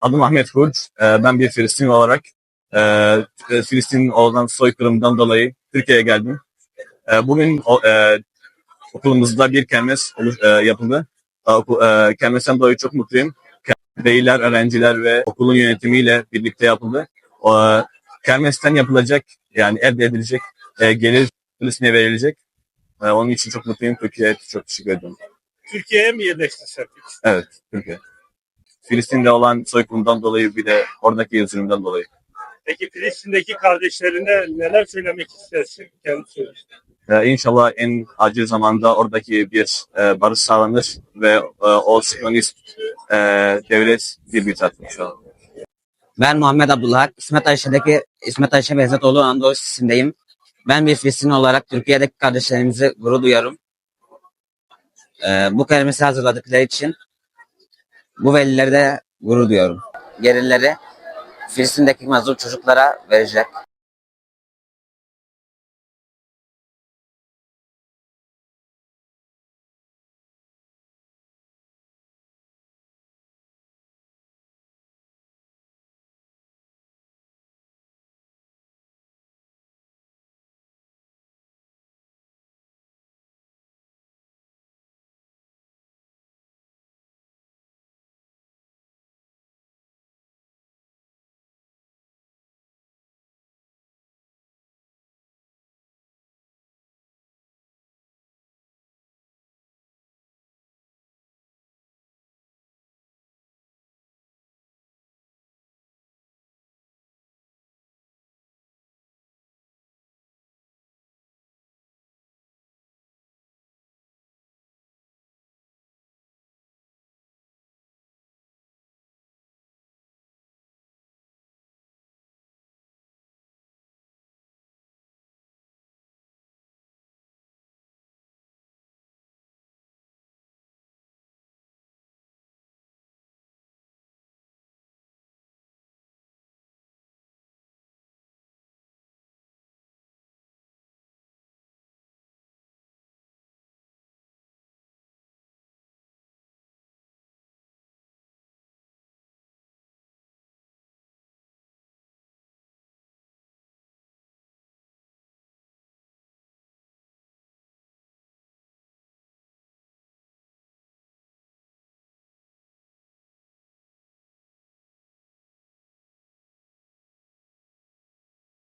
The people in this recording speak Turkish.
Adım Ahmet Hurç. Ee, Ben bir Filistinli olarak e, e, Filistin olan soykırımdan dolayı Türkiye'ye geldim. E, Bugün o- e, okulumuzda bir kermes e, yapıldı. E, e, Kermesten dolayı çok mutluyum. Veliler, öğrenciler ve okulun yönetimiyle birlikte yapıldı. Kermesten yapılacak yani elde edilecek e, gelir Filistin'e verilecek. E, Onun için çok mutluyum. Türkiye'ye çok teşekkür ederim. Türkiye'ye mi yerleştin sen? Evet, Türkiye. Filistin'de olan soykırımdan dolayı bir de oradaki yazılımdan dolayı. Peki Filistin'deki kardeşlerine neler söylemek istersin? Kendi söyle. Ee, inşallah en acil zamanda oradaki bir e, barış sağlanır ve e, o Siyonist e, devlet bir bir tatlı inşallah. Ben Muhammed Abdullah. İsmet Ayşe'deki İsmet Ayşe Behzatoğlu Anadolu Lisesi'ndeyim. Ben bir Filistinli olarak Türkiye'deki kardeşlerimize gurur duyuyorum. Ee, bu kelimesi hazırladıkları için bu velilere de gurur duyuyorum. Gelirleri Filistin'deki mazlum çocuklara verecek.